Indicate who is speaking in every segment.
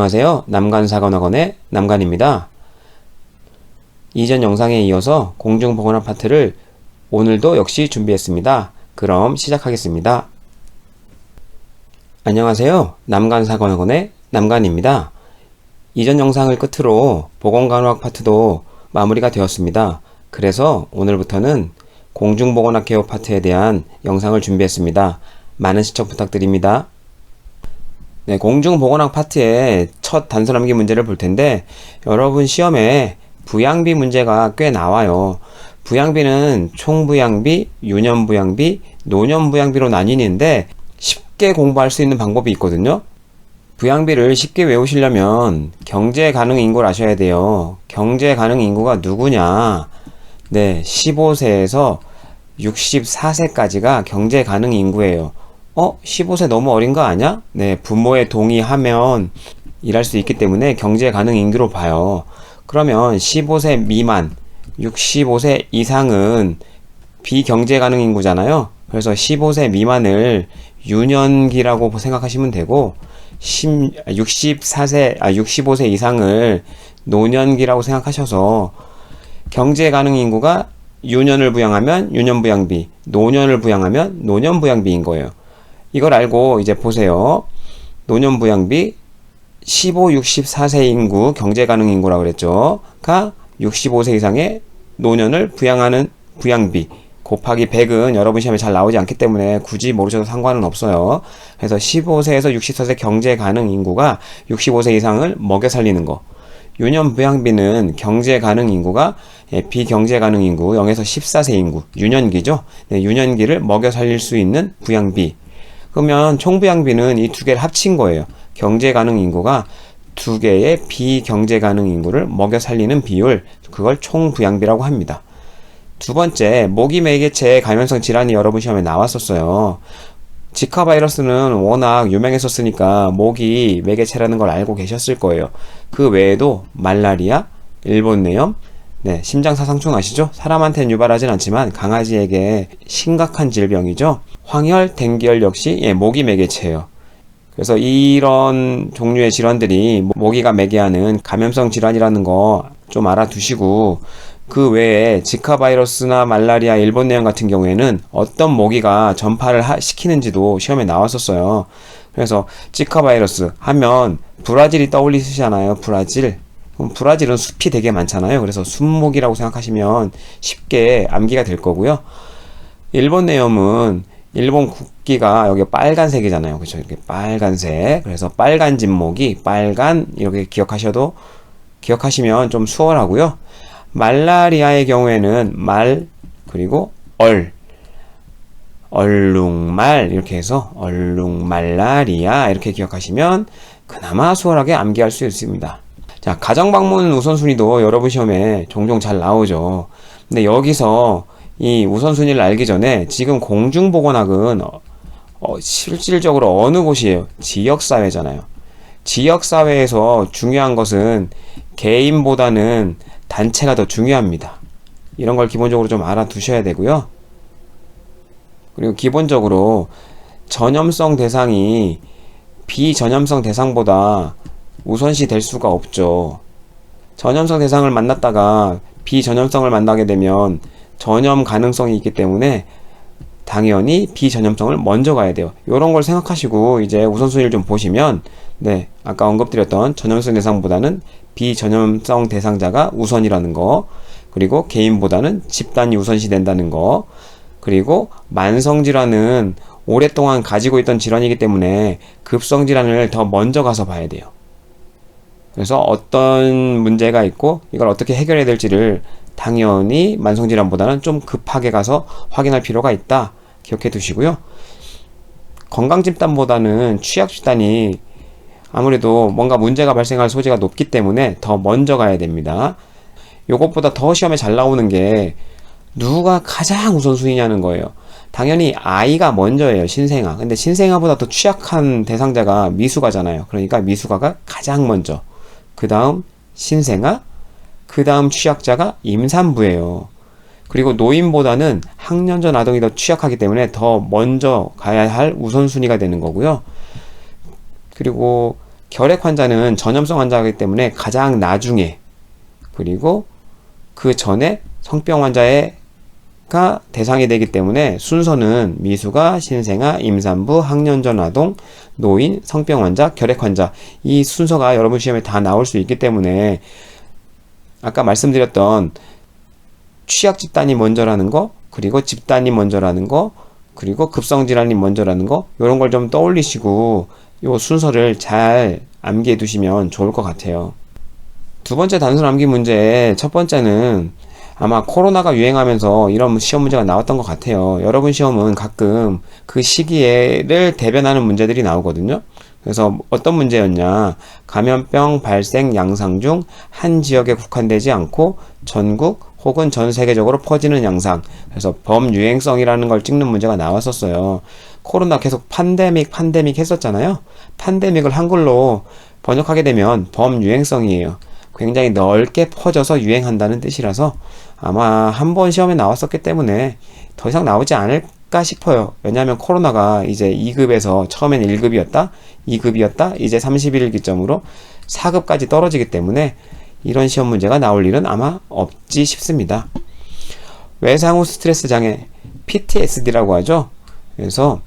Speaker 1: 안녕하세요. 남간사관학원의 남간입니다. 이전 영상에 이어서 공중보건 아파트를 오늘도 역시 준비했습니다. 그럼 시작하겠습니다. 안녕하세요. 남간사관학원의 남간입니다. 이전 영상을 끝으로 보건간호학 파트도 마무리가 되었습니다. 그래서 오늘부터는 공중보건학 개요 파트에 대한 영상을 준비했습니다. 많은 시청 부탁드립니다. 네, 공중보건학 파트의 첫 단순함기 문제를 볼 텐데 여러분 시험에 부양비 문제가 꽤 나와요. 부양비는 총부양비, 유년부양비, 노년부양비로 나뉘는데 쉽게 공부할 수 있는 방법이 있거든요. 부양비를 쉽게 외우시려면 경제 가능 인구를 아셔야 돼요. 경제 가능 인구가 누구냐? 네, 15세에서 64세까지가 경제 가능 인구예요. 어? 15세 너무 어린 거 아니야? 네, 부모의 동의하면 일할 수 있기 때문에 경제 가능 인구로 봐요. 그러면 15세 미만, 65세 이상은 비경제 가능 인구잖아요. 그래서 15세 미만을 유년기라고 생각하시면 되고 10, 64세, 아 65세 이상을 노년기라고 생각하셔서 경제 가능 인구가 유년을 부양하면 유년 부양비, 노년을 부양하면 노년 부양비인 거예요. 이걸 알고 이제 보세요. 노년 부양비 15, 64세 인구 경제 가능 인구라 그랬죠. 가 65세 이상의 노년을 부양하는 부양비 곱하기 100은 여러분 시험에 잘 나오지 않기 때문에 굳이 모르셔도 상관은 없어요. 그래서 15세에서 64세 경제 가능 인구가 65세 이상을 먹여 살리는 거. 유년 부양비는 경제 가능 인구가 예, 비경제 가능 인구 0에서 14세 인구 유년기죠. 네, 유년기를 먹여 살릴 수 있는 부양비. 그러면 총부양비는 이 두 개를 합친 거예요. 경제 가능 인구가 두 개의 비경제 가능 인구를 먹여 살리는 비율, 그걸 총부양비라고 합니다. 두 번째, 모기 매개체 감염성 질환이 여러분 시험에 나왔었어요. 지카 바이러스는 워낙 유명했었으니까 모기 매개체라는 걸 알고 계셨을 거예요. 그 외에도 말라리아, 일본 내염, 네, 심장사상충 아시죠? 사람한테는 유발하진 않지만 강아지에게 심각한 질병이죠. 황열, 댕기열 역시 예, 모기 매개체예요. 그래서 이런 종류의 질환들이 모기가 매개하는 감염성 질환이라는 거 좀 알아두시고 그 외에 지카 바이러스나 말라리아, 일본 내염 같은 경우에는 어떤 모기가 전파를 하, 시키는지도 시험에 나왔었어요. 그래서 지카 바이러스 하면 브라질이 떠올리시잖아요. 브라질. 브라질은 숲이 되게 많잖아요. 그래서 숲모기라고 생각하시면 쉽게 암기가 될 거고요. 일본 내염은 일본 국기가 여기 빨간색이잖아요. 그렇죠? 이렇게 빨간색. 그래서 빨간 진목이 빨간 이렇게 기억하셔도 기억하시면 좀 수월하고요. 말라리아의 경우에는 말 그리고 얼 얼룩말 이렇게 해서 얼룩말라리아 이렇게 기억하시면 그나마 수월하게 암기할 수 있습니다. 자, 가정 방문 우선순위도 여러분 시험에 종종 잘 나오죠. 근데 여기서 이 우선순위를 알기 전에 지금 공중보건학은 어, 어, 실질적으로 어느 곳이에요? 지역사회잖아요. 지역사회에서 중요한 것은 개인보다는 단체가 더 중요합니다. 이런 걸 기본적으로 좀 알아두셔야 되고요. 그리고 기본적으로 전염성 대상이 비전염성 대상보다 우선시 될 수가 없죠. 전염성 대상을 만났다가 비전염성을 만나게 되면 전염 가능성이 있기 때문에 당연히 비전염성을 먼저 가야 돼요. 이런 걸 생각하시고 이제 우선순위를 좀 보시면 네 아까 언급드렸던 전염성 대상보다는 비전염성 대상자가 우선이라는 거 그리고 개인보다는 집단이 우선시 된다는 거 그리고 만성 질환은 오랫동안 가지고 있던 질환이기 때문에 급성 질환을 더 먼저 가서 봐야 돼요. 그래서 어떤 문제가 있고 이걸 어떻게 해결해야 될지를 당연히 만성 질환보다는 좀 급하게 가서 확인할 필요가 있다. 기억해 두시고요. 건강 집단보다는 취약 집단이 아무래도 뭔가 문제가 발생할 소지가 높기 때문에 더 먼저 가야 됩니다. 요것보다 더 시험에 잘 나오는 게 누가 가장 우선순위냐는 거예요. 당연히 아이가 먼저예요, 신생아. 근데 신생아보다 더 취약한 대상자가 미숙아잖아요. 그러니까 미숙아가 가장 먼저. 그 다음 신생아, 그 다음 취약자가 임산부예요. 그리고 노인보다는 학년 전 아동이 더 취약하기 때문에 더 먼저 가야 할 우선순위가 되는 거고요. 그리고 결핵 환자는 전염성 환자이기 때문에 가장 나중에 그리고 그 전에 성병 환자 가 대상이 되기 때문에 순서는 미수가, 신생아, 임산부, 학년전 아동, 노인, 성병 환자, 결핵 환자 이 순서가 여러분 시험에 다 나올 수 있기 때문에 아까 말씀드렸던 취약 집단이 먼저라는 거, 그리고 집단이 먼저라는 거, 그리고 급성 질환이 먼저라는 거, 이런 걸 좀 떠올리시고 요 순서를 잘 암기해 두시면 좋을 것 같아요. 두 번째 단순 암기 문제, 첫 번째는 아마 코로나가 유행하면서 이런 시험 문제가 나왔던 것 같아요. 여러분 시험은 가끔 그 시기에를 대변하는 문제들이 나오거든요. 그래서 어떤 문제였냐. 감염병 발생 양상 중 한 지역에 국한되지 않고 전국 혹은 전 세계적으로 퍼지는 양상. 그래서 범유행성이라는 걸 찍는 문제가 나왔었어요. 코로나 계속 판데믹, 판데믹 했었잖아요. 판데믹을 한글로 번역하게 되면 범유행성이에요. 굉장히 넓게 퍼져서 유행한다는 뜻이라서 아마 한 번 시험에 나왔었기 때문에 더 이상 나오지 않을까 싶어요. 왜냐하면 코로나가 이제 2급에서 처음엔 1급이었다, 2급이었다, 이제 31일 기점으로 4급까지 떨어지기 때문에 이런 시험 문제가 나올 일은 아마 없지 싶습니다. 외상 후 스트레스 장애, PTSD라고 하죠. 그래서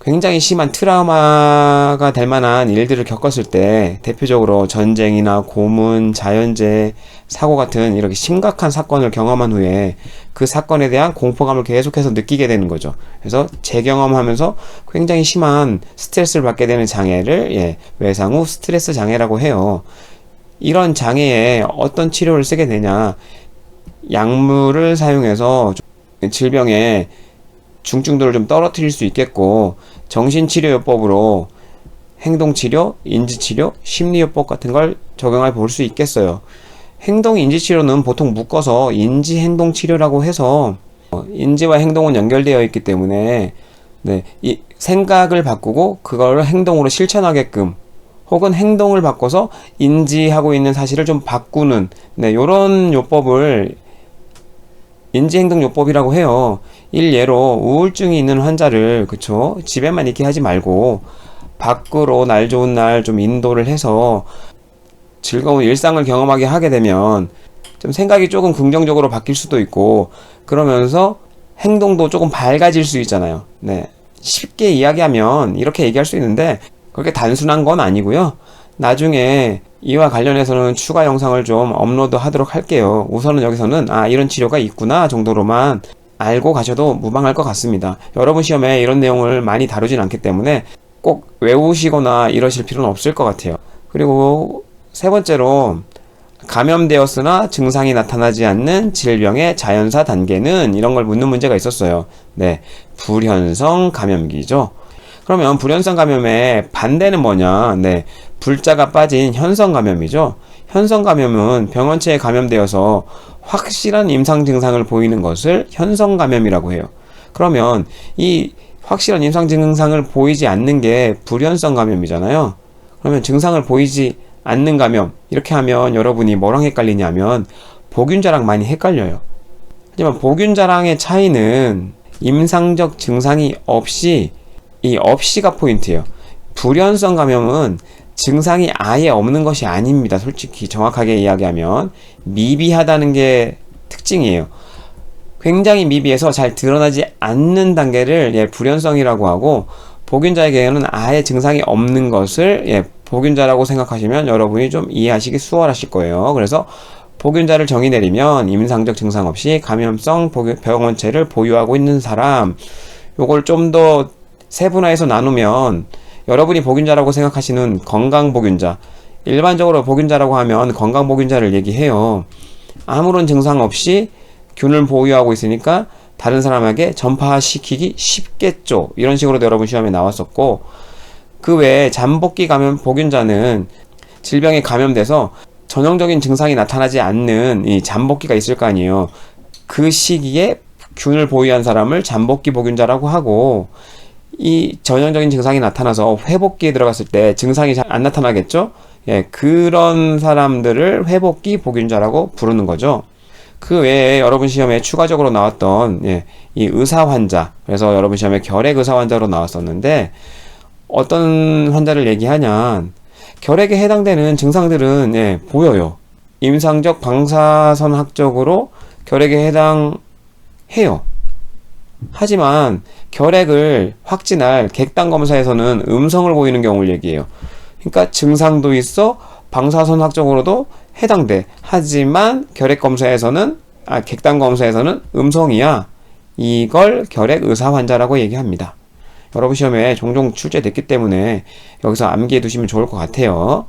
Speaker 1: 굉장히 심한 트라우마가 될 만한 일들을 겪었을 때 대표적으로 전쟁이나 고문, 자연재해, 사고 같은 이렇게 심각한 사건을 경험한 후에 그 사건에 대한 공포감을 계속해서 느끼게 되는 거죠. 그래서 재경험하면서 굉장히 심한 스트레스를 받게 되는 장애를 예, 외상 후 스트레스 장애라고 해요. 이런 장애에 어떤 치료를 쓰게 되냐? 약물을 사용해서 질병의 중증도를 좀 떨어뜨릴 수 있겠고 정신치료요법으로 행동치료, 인지치료, 심리요법 같은 걸 적용해 볼 수 있겠어요. 행동 인지치료는 보통 묶어서 인지행동치료라고 해서 어, 인지와 행동은 연결되어 있기 때문에 네, 이 생각을 바꾸고 그걸 행동으로 실천하게끔 혹은 행동을 바꿔서 인지하고 있는 사실을 좀 바꾸는 네, 요런 요법을 인지행동요법이라고 해요. 일예로 우울증이 있는 환자를 그쵸 집에만 있게 하지 말고 밖으로 날 좋은 날 좀 인도를 해서 즐거운 일상을 경험하게 하게 되면 좀 생각이 조금 긍정적으로 바뀔 수도 있고 그러면서 행동도 조금 밝아질 수 있잖아요. 네. 쉽게 이야기하면 이렇게 얘기할 수 있는데 그렇게 단순한 건 아니고요. 나중에 이와 관련해서는 추가 영상을 좀 업로드 하도록 할게요. 우선은 여기서는 아 이런 치료가 있구나 정도로만 알고 가셔도 무방할 것 같습니다. 여러분 시험에 이런 내용을 많이 다루진 않기 때문에 꼭 외우시거나 이러실 필요는 없을 것 같아요. 그리고 세 번째로 감염되었으나 증상이 나타나지 않는 질병의 자연사 단계는 이런 걸 묻는 문제가 있었어요. 네. 불현성 감염기죠. 그러면 불현성 감염의 반대는 뭐냐? 네. 불자가 빠진 현성 감염이죠. 현성 감염은 병원체에 감염되어서 확실한 임상 증상을 보이는 것을 현성 감염이라고 해요. 그러면 이 확실한 임상 증상을 보이지 않는 게 불현성 감염이잖아요. 그러면 증상을 보이지 않는 감염 이렇게 하면 여러분이 뭐랑 헷갈리냐면 복균자랑 많이 헷갈려요. 하지만 복균자랑의 차이는 임상적 증상이 없이 이 없이가 포인트예요. 불연성 감염은 증상이 아예 없는 것이 아닙니다. 솔직히 정확하게 이야기하면 미비하다는 게 특징이에요. 굉장히 미비해서 잘 드러나지 않는 단계를 예, 불연성이라고 하고 복균자에게는 아예 증상이 없는 것을 예, 복균자라고 생각하시면 여러분이 좀 이해하시기 수월하실 거예요. 그래서 복균자를 정의 내리면 임상적 증상 없이 감염성 병원체를 보유하고 있는 사람 요걸 좀 더 세분화해서 나누면 여러분이 복균자라고 생각하시는 건강 복균자 일반적으로 복균자라고 하면 건강 복균자를 얘기해요. 아무런 증상 없이 균을 보유하고 있으니까 다른 사람에게 전파시키기 쉽겠죠. 이런 식으로 여러분 시험에 나왔었고 그 외에 잠복기 감염 복균자는 질병에 감염돼서 전형적인 증상이 나타나지 않는 이 잠복기가 있을 거 아니에요. 그 시기에 균을 보유한 사람을 잠복기 복균자라고 하고 이 전형적인 증상이 나타나서 회복기에 들어갔을 때 증상이 잘 안 나타나겠죠? 예, 그런 사람들을 회복기 복균자라고 부르는 거죠. 그 외에 여러분 시험에 추가적으로 나왔던 예, 이 의사 환자 그래서 여러분 시험에 결핵 의사 환자로 나왔었는데 어떤 환자를 얘기하냐 결핵에 해당되는 증상들은 예, 보여요. 임상적 방사선학적으로 결핵에 해당해요. 하지만 결핵을 확진할 객단 검사에서는 음성을 보이는 경우를 얘기해요. 그러니까 증상도 있어 방사선학적으로도 해당돼. 하지만 결핵 검사에서는 아 객단 검사에서는 음성이야. 이걸 결핵 의사 환자라고 얘기합니다. 여러분 시험에 종종 출제됐기 때문에 여기서 암기해 두시면 좋을 것 같아요.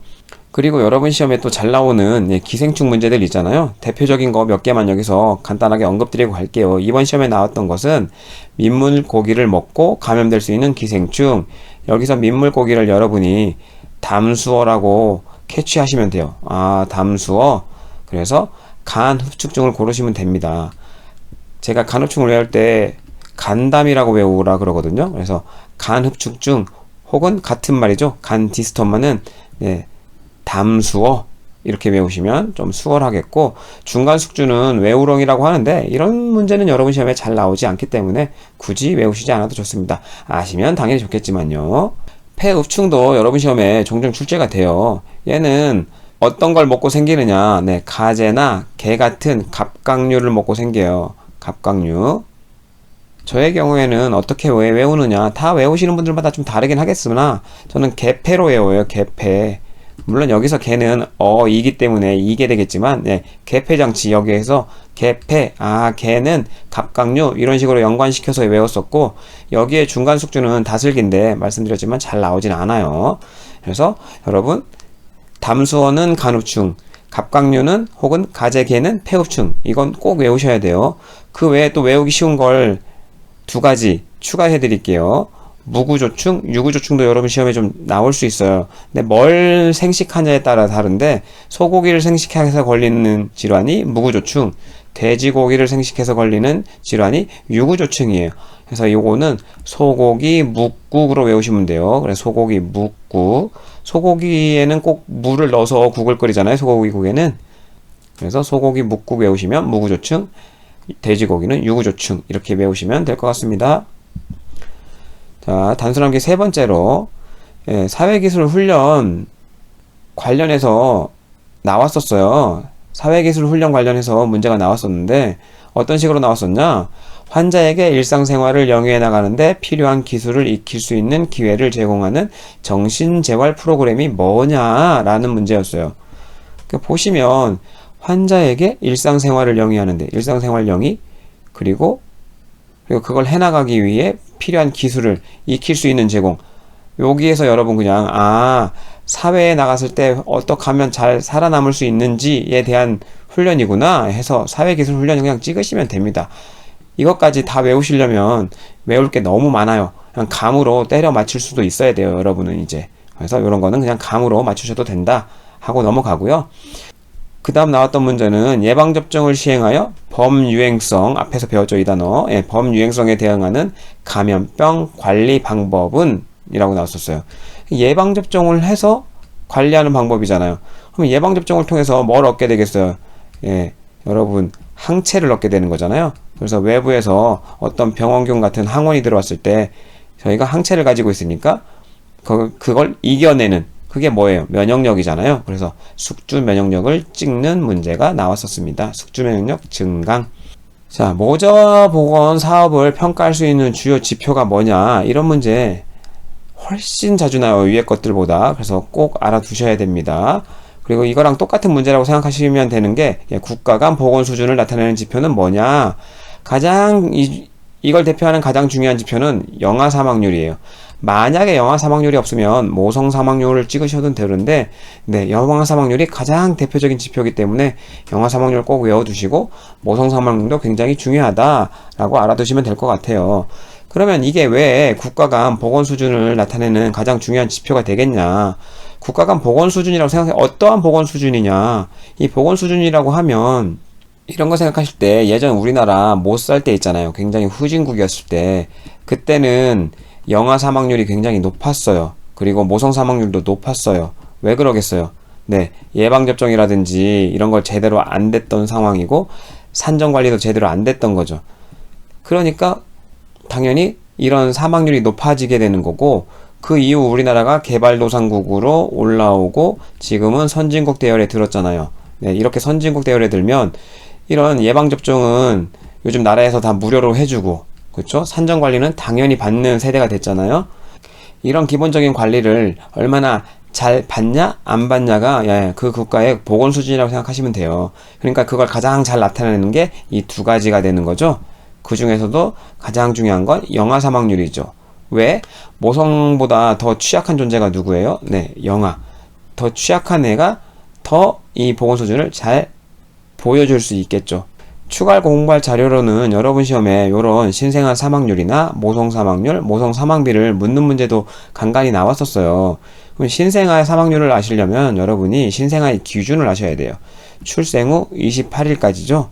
Speaker 1: 그리고 여러분 시험에 또 잘 나오는 예, 기생충 문제들 있잖아요. 대표적인 거 몇 개만 여기서 간단하게 언급드리고 갈게요. 이번 시험에 나왔던 것은 민물 고기를 먹고 감염될 수 있는 기생충. 여기서 민물 고기를 여러분이 담수어라고 캐치하시면 돼요. 아, 담수어. 그래서 간 흡축증을 고르시면 됩니다. 제가 간흡충을 외울 때 간담이라고 외우라 그러거든요. 그래서 간 흡축증 혹은 같은 말이죠. 간 디스토마는 네, 담수어 이렇게 외우시면 좀 수월하겠고 중간 숙주는 외우렁이라고 하는데 이런 문제는 여러분 시험에 잘 나오지 않기 때문에 굳이 외우시지 않아도 좋습니다. 아시면 당연히 좋겠지만요. 폐읍충도 여러분 시험에 종종 출제가 돼요. 얘는 어떤 걸 먹고 생기느냐? 네, 가재나 게 같은 갑각류를 먹고 생겨요. 갑각류. 저의 경우에는 어떻게 왜 외우느냐? 다 외우시는 분들마다 좀 다르긴 하겠으나 저는 개패로 외워요. 개패. 물론 여기서 개는 어이기 때문에 이게 되겠지만 네, 개패 장치 여기에서 개패 아 개는 갑각류 이런 식으로 연관시켜서 외웠었고 여기에 중간 숙주는 다슬기인데 말씀드렸지만 잘 나오진 않아요. 그래서 여러분 담수어는 간흡충 갑각류는 혹은 가재개는 폐흡충 이건 꼭 외우셔야 돼요. 그 외에 또 외우기 쉬운 걸 두 가지 추가해 드릴게요. 무구조충, 유구조충도 여러분 시험에 좀 나올 수 있어요. 근데 뭘 생식하냐에 따라 다른데 소고기를 생식해서 걸리는 질환이 무구조충, 돼지고기를 생식해서 걸리는 질환이 유구조충이에요. 그래서 요거는 소고기 묵국으로 외우시면 돼요. 그래서 소고기 묵국. 소고기에는 꼭 물을 넣어서 국을 끓이잖아요. 소고기 국에는. 그래서 소고기 묵국 외우시면 무구조충, 돼지고기는 유구조충 이렇게 외우시면 될 것 같습니다. 자, 단순한 게 세 번째로 예, 사회기술 훈련 관련해서 나왔었어요. 사회기술 훈련 관련해서 문제가 나왔었는데 어떤 식으로 나왔었냐? 환자에게 일상생활을 영위해 나가는데 필요한 기술을 익힐 수 있는 기회를 제공하는 정신재활 프로그램이 뭐냐라는 문제였어요. 그러니까 보시면 환자에게 일상생활을 영위하는데 일상생활 영위 그리고 그리고 그걸 해나가기 위해 필요한 기술을 익힐 수 있는 제공. 여기에서 여러분 그냥 아 사회에 나갔을 때 어떻게 하면 잘 살아남을 수 있는지에 대한 훈련이구나 해서 사회기술 훈련 그냥 찍으시면 됩니다. 이것까지 다 외우시려면 외울 게 너무 많아요. 그냥 감으로 때려 맞출 수도 있어야 돼요, 여러분은 이제. 그래서 이런 거는 그냥 감으로 맞추셔도 된다 하고 넘어가고요. 그 다음 나왔던 문제는 예방접종을 시행하여 범유행성, 앞에서 배웠죠, 이 단어. 예, 범유행성에 대응하는 감염병 관리 방법은? 이라고 나왔었어요. 예방접종을 해서 관리하는 방법이잖아요. 그럼 예방접종을 통해서 뭘 얻게 되겠어요? 예, 여러분, 항체를 얻게 되는 거잖아요. 그래서 외부에서 어떤 병원균 같은 항원이 들어왔을 때 저희가 항체를 가지고 있으니까 그, 그걸 이겨내는 그게 뭐예요? 면역력이잖아요. 그래서 숙주 면역력을 찍는 문제가 나왔었습니다. 숙주 면역력 증강. 자, 모자 보건 사업을 평가할 수 있는 주요 지표가 뭐냐? 이런 문제 훨씬 자주 나와요. 위에 것들보다. 그래서 꼭 알아두셔야 됩니다. 그리고 이거랑 똑같은 문제라고 생각하시면 되는 게 예, 국가 간 보건 수준을 나타내는 지표는 뭐냐? 가장 이, 이걸 대표하는 가장 중요한 지표는 영아 사망률이에요. 만약에 영아 사망률이 없으면 모성 사망률을 찍으셔도 되는데, 네, 영아 사망률이 가장 대표적인 지표이기 때문에 영아 사망률 꼭 외워두시고 모성 사망률도 굉장히 중요하다라고 알아두시면 될 것 같아요. 그러면 이게 왜 국가 간 보건 수준을 나타내는 가장 중요한 지표가 되겠냐? 국가 간 보건 수준이라고 생각해 어떠한 보건 수준이냐? 이 보건 수준이라고 하면 이런 거 생각하실 때 예전 우리나라 못 살 때 있잖아요. 굉장히 후진국이었을 때 그때는 영아 사망률이 굉장히 높았어요. 그리고 모성 사망률도 높았어요. 왜 그러겠어요? 네, 예방접종이라든지 이런 걸 제대로 안 됐던 상황이고 산정 관리도 제대로 안 됐던 거죠. 그러니까 당연히 이런 사망률이 높아지게 되는 거고 그 이후 우리나라가 개발도상국으로 올라오고 지금은 선진국 대열에 들었잖아요. 네, 이렇게 선진국 대열에 들면 이런 예방접종은 요즘 나라에서 다 무료로 해주고, 그렇죠? 산정 관리는 당연히 받는 세대가 됐잖아요. 이런 기본적인 관리를 얼마나 잘 받냐, 안 받냐가 예, 그 국가의 보건 수준이라고 생각하시면 돼요. 그러니까 그걸 가장 잘 나타내는 게 이 두 가지가 되는 거죠. 그 중에서도 가장 중요한 건 영아 사망률이죠. 왜? 모성보다 더 취약한 존재가 누구예요? 네, 영아. 더 취약한 애가 더 이 보건 수준을 잘 보여줄 수 있겠죠. 추가 공부할 자료로는 여러분 시험에 이런 신생아 사망률이나 모성 사망률, 모성 사망비를 묻는 문제도 간간히 나왔었어요. 그럼 신생아 사망률을 아시려면 여러분이 신생아의 기준을 아셔야 돼요. 출생 후 28일까지죠.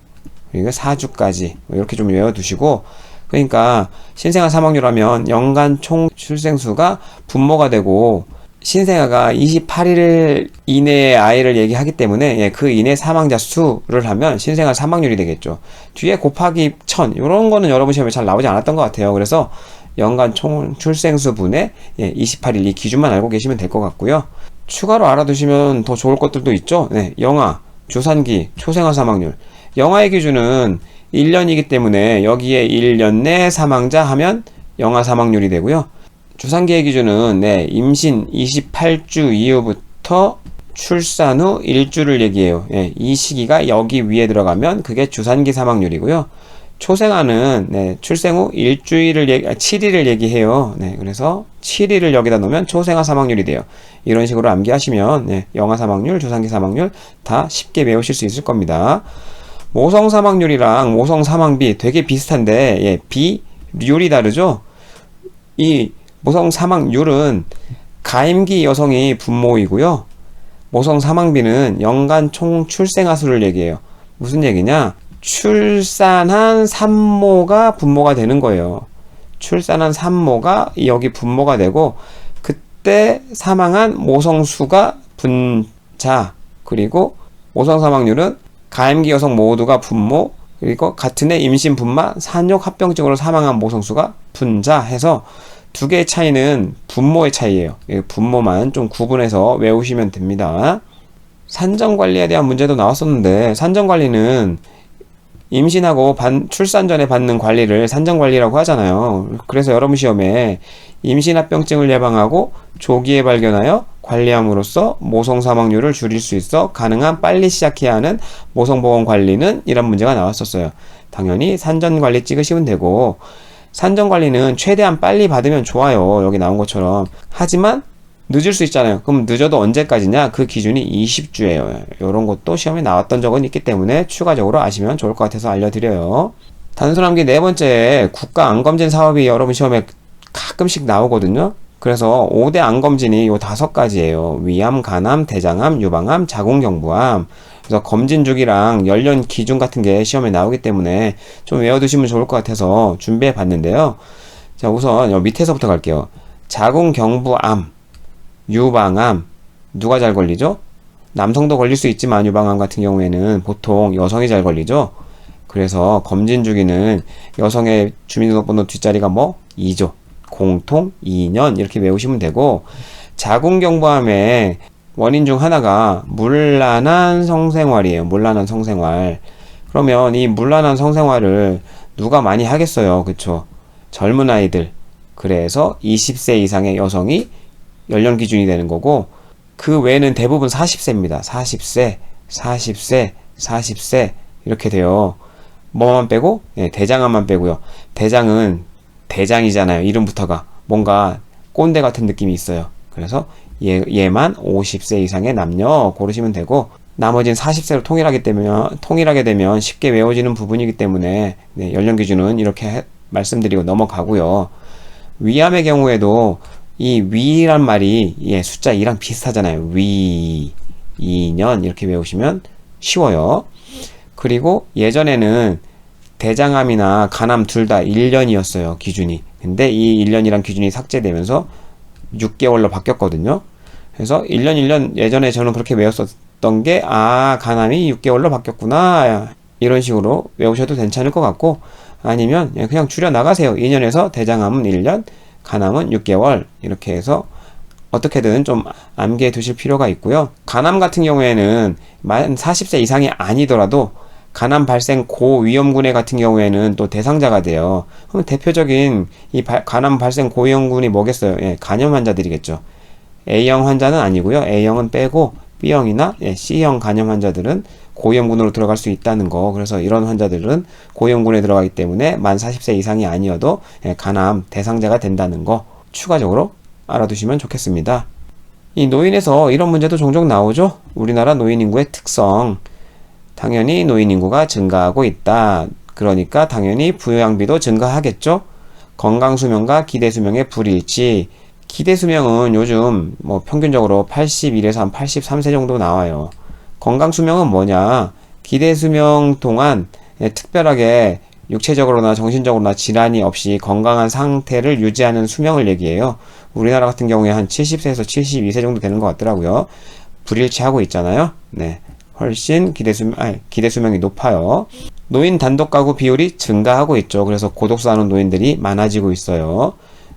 Speaker 1: 그리고 4주까지 이렇게 좀 외워두시고 그러니까 신생아 사망률 하면 연간 총 출생수가 분모가 되고 신생아가 28일 이내의 아이를 얘기하기 때문에 예, 그 이내 사망자 수를 하면 신생아 사망률이 되겠죠. 뒤에 곱하기 1000 이런 거는 여러분 시험에 잘 나오지 않았던 것 같아요. 그래서 연간 총 출생수 분의 예, 28일 이 기준만 알고 계시면 될 것 같고요. 추가로 알아두시면 더 좋을 것들도 있죠. 네, 영아, 주산기, 초생아 사망률. 영아의 기준은 1년이기 때문에 여기에 1년 내 사망자 하면 영아 사망률이 되고요. 주산기의 기준은 네, 임신 28주 이후부터 출산 후 1주를 얘기해요. 예, 이 시기가 여기 위에 들어가면 그게 주산기 사망률이고요. 초생아는 네, 출생 후 일주일을 얘기, 7일을 얘기해요. 네, 그래서 7일을 여기다 놓으면 초생아 사망률이 돼요. 이런 식으로 암기하시면 네, 영아 사망률, 주산기 사망률 다 쉽게 외우실 수 있을 겁니다. 모성 사망률이랑 모성 사망비 되게 비슷한데 예, 비율이 다르죠. 이 모성 사망률은 가임기 여성이 분모이고요. 모성 사망비는 연간 총 출생아 수를 얘기해요. 무슨 얘기냐? 출산한 산모가 분모가 되는 거예요. 출산한 산모가 여기 분모가 되고 그때 사망한 모성수가 분자 그리고 모성 사망률은 가임기 여성 모두가 분모 그리고 같은 해 임신 분마 산욕 합병증으로 사망한 모성수가 분자 해서 두 개의 차이는 분모의 차이예요. 이 분모만 좀 구분해서 외우시면 됩니다. 산정 관리에 대한 문제도 나왔었는데 산정 관리는 임신하고 반- 출산 전에 받는 관리를 산정 관리라고 하잖아요. 그래서 여러분 시험에 임신 합병증을 예방하고 조기에 발견하여 관리함으로써 모성 사망률을 줄일 수 있어 가능한 빨리 시작해야 하는 모성 보건 관리는 이런 문제가 나왔었어요. 당연히 산전 관리 찍으시면 되고 산전 관리는 최대한 빨리 받으면 좋아요. 여기 나온 것처럼. 하지만 늦을 수 있잖아요. 그럼 늦어도 언제까지냐? 그 기준이 20주예요. 이런 것도 시험에 나왔던 적은 있기 때문에 추가적으로 아시면 좋을 것 같아서 알려드려요. 단순함기 네 번째 국가 안검진 사업이 여러분 시험에 가끔씩 나오거든요. 그래서 5대 안검진이 요 다섯 가지예요. 위암, 간암, 대장암, 유방암, 자궁경부암. 그래서 검진 주기랑 연령 기준 같은 게 시험에 나오기 때문에 좀 외워두시면 좋을 것 같아서 준비해 봤는데요. 자, 우선 요 밑에서부터 갈게요. 자궁경부암, 유방암, 누가 잘 걸리죠? 남성도 걸릴 수 있지만 유방암 같은 경우에는 보통 여성이 잘 걸리죠. 그래서 검진 주기는 여성의 주민등록번호 뒷자리가 뭐 2조, 공통, 2년 이렇게 외우시면 되고 자궁경부암의 원인 중 하나가 물란한 성생활이에요. 물란한 성생활. 그러면 이 물란한 성생활을 누가 많이 하겠어요. 그쵸? 젊은 아이들. 그래서 20세 이상의 여성이 연령 기준이 되는 거고 그 외에는 대부분 40세입니다. 40세, 40세, 40세 이렇게 돼요. 뭐만 빼고 예, 대장암만 빼고요. 대장은 대장이잖아요. 이름부터가 뭔가 꼰대 같은 느낌이 있어요. 그래서 얘, 얘만 50세 이상의 남녀 고르시면 되고 나머지는 40세로 통일하게 되면 통일하게 되면 쉽게 외워지는 부분이기 때문에 네, 연령 기준은 이렇게 해- 말씀드리고 넘어가고요. 위암의 경우에도 이 위란 말이 예, 숫자 2랑 비슷하잖아요. 위 2년 이렇게 외우시면 쉬워요. 그리고 예전에는 대장암이나 간암 둘 다 1년이었어요. 기준이. 근데 이 1년이란 기준이 삭제되면서 6개월로 바뀌었거든요. 그래서 1년 1년 예전에 저는 그렇게 외웠었던 게 아, 간암이 6개월로 바뀌었구나. 이런 식으로 외우셔도 괜찮을 것 같고 아니면 예, 그냥 줄여 나가세요. 2년에서 대장암은 1년, 간암은 6개월 이렇게 해서 어떻게든 좀 암기해 두실 필요가 있고요. 간암 같은 경우에는 만 40세 이상이 아니더라도 간암 발생 고위험군에 같은 경우에는 또 대상자가 돼요. 그럼 대표적인 이 발- 간암 발생 고위험군이 뭐겠어요? 예, 간염 환자들이겠죠. A형 환자는 아니고요. A형은 빼고 B형이나 예, C형 간염 환자들은 고위험군으로 들어갈 수 있다는 거. 그래서 이런 환자들은 고위험군에 들어가기 때문에 만 40세 이상이 아니어도 예, 간암 대상자가 된다는 거 추가적으로 알아두시면 좋겠습니다. 이 노인에서 이런 문제도 종종 나오죠. 우리나라 노인 인구의 특성. 당연히 노인 인구가 증가하고 있다. 그러니까 당연히 부양비도 증가하겠죠. 건강 수명과 기대 수명의 불일치. 기대 수명은 요즘 뭐 평균적으로 81에서 한 83세 정도 나와요. 건강 수명은 뭐냐? 기대 수명 동안 예, 특별하게 육체적으로나 정신적으로나 질환이 없이 건강한 상태를 유지하는 수명을 얘기해요. 우리나라 같은 경우에 한 70세에서 72세 정도 되는 것 같더라고요. 불일치하고 있잖아요. 네. 훨씬 기대 수명, 아니, 기대 수명이 높아요. 노인 단독 가구 비율이 증가하고 있죠. 그래서 고독사 하는 노인들이 많아지고 있어요.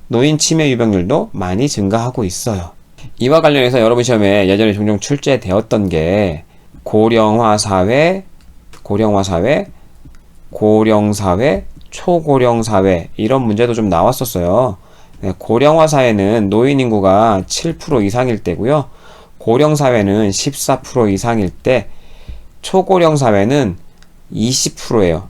Speaker 1: 노인 치매 유병률도 많이 증가하고 있어요. 이와 관련해서 여러분 시험에 예전에 종종 출제되었던 게 고령화 사회, 고령화 사회, 고령 사회, 초고령 사회 이런 문제도 좀 나왔었어요. 네, 고령화 사회는 노인 인구가 7% 이상일 때고요. 고령 사회는 14% 이상일 때 초고령 사회는 20%예요.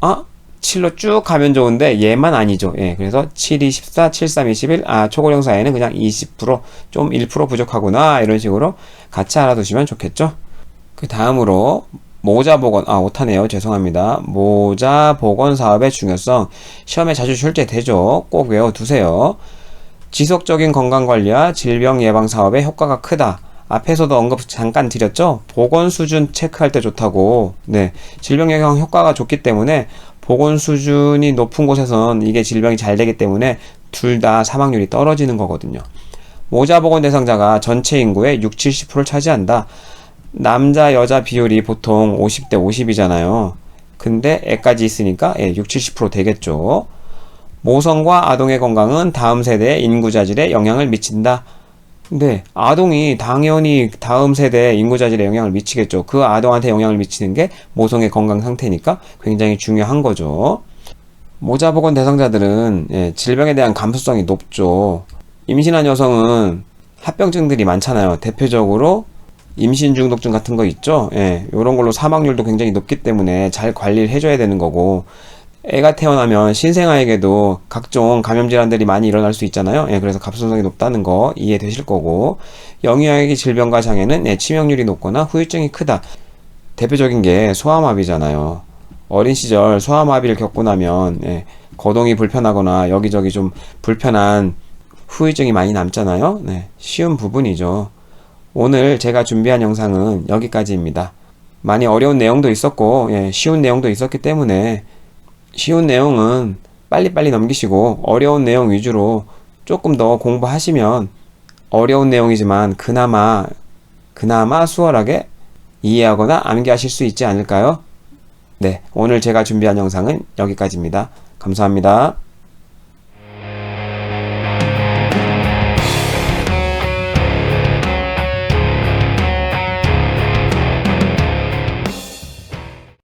Speaker 1: 아, 7로 쭉 가면 좋은데 얘만 아니죠. 예. 그래서 7, 2, 14, 7, 3, 21. 아, 초고령 사회는 그냥 20%, 좀 1% 부족하구나. 이런 식으로 같이 알아두시면 좋겠죠. 그 다음으로 모자 복원, 아, 오타네요. 죄송합니다. 모자 복원 사업의 중요성. 시험에 자주 출제되죠. 꼭 외워두세요. 지속적인 건강관리와 질병 예방 사업의 효과가 크다. 앞에서도 언급 잠깐 드렸죠? 보건 수준 체크할 때 좋다고. 네. 질병 예방 효과가 좋기 때문에 보건 수준이 높은 곳에선 이게 질병이 잘 되기 때문에 둘 다 사망률이 떨어지는 거거든요. 모자 보건 대상자가 전체 인구의 6, 70%를 차지한다. 남자, 여자 비율이 보통 50대 50이잖아요. 근데 애까지 있으니까 예, 6, 70% 되겠죠. 모성과 아동의 건강은 다음 세대의 인구 자질에 영향을 미친다. 근데 아동이 당연히 다음 세대의 인구 자질에 영향을 미치겠죠. 그 아동한테 영향을 미치는 게 모성의 건강 상태니까 굉장히 중요한 거죠. 모자 보건 대상자들은 예, 질병에 대한 감수성이 높죠. 임신한 여성은 합병증들이 많잖아요. 대표적으로 임신 중독증 같은 거 있죠. 예, 이런 걸로 사망률도 굉장히 높기 때문에 잘 관리를 해줘야 되는 거고 애가 태어나면 신생아에게도 각종 감염 질환들이 많이 일어날 수 있잖아요. 예, 그래서 갑수성이 높다는 거 이해되실 거고 영유아기 질병과 장애는 예, 치명률이 높거나 후유증이 크다. 대표적인 게 소아마비잖아요. 어린 시절 소아마비를 겪고 나면 예, 거동이 불편하거나 여기저기 좀 불편한 후유증이 많이 남잖아요. 네, 쉬운 부분이죠. 오늘 제가 준비한 영상은 여기까지입니다. 많이 어려운 내용도 있었고 예, 쉬운 내용도 있었기 때문에 쉬운 내용은 빨리빨리 넘기시고 어려운 내용 위주로 조금 더 공부하시면 어려운 내용이지만 그나마 그나마 수월하게 이해하거나 암기하실 수 있지 않을까요? 네, 오늘 제가 준비한 영상은 여기까지입니다. 감사합니다.